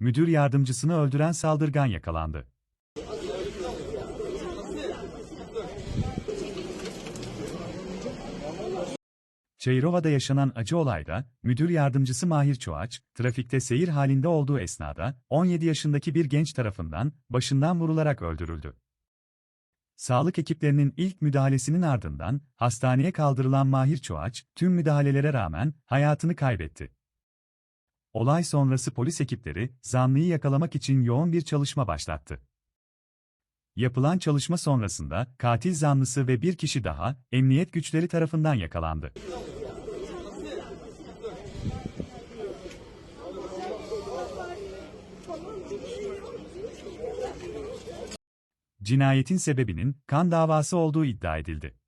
müdür yardımcısını öldüren saldırgan yakalandı. Çayırova'da yaşanan acı olayda, müdür yardımcısı Mahir Çoğaç, trafikte seyir halinde olduğu esnada, 17 yaşındaki bir genç tarafından, başından vurularak öldürüldü. Sağlık ekiplerinin ilk müdahalesinin ardından, hastaneye kaldırılan Mahir Çoğaç, tüm müdahalelere rağmen, hayatını kaybetti. Olay sonrası polis ekipleri, zanlıyı yakalamak için yoğun bir çalışma başlattı. Yapılan çalışma sonrasında, katil zanlısı ve bir kişi daha, emniyet güçleri tarafından yakalandı. Cinayetin sebebinin kan davası olduğu iddia edildi.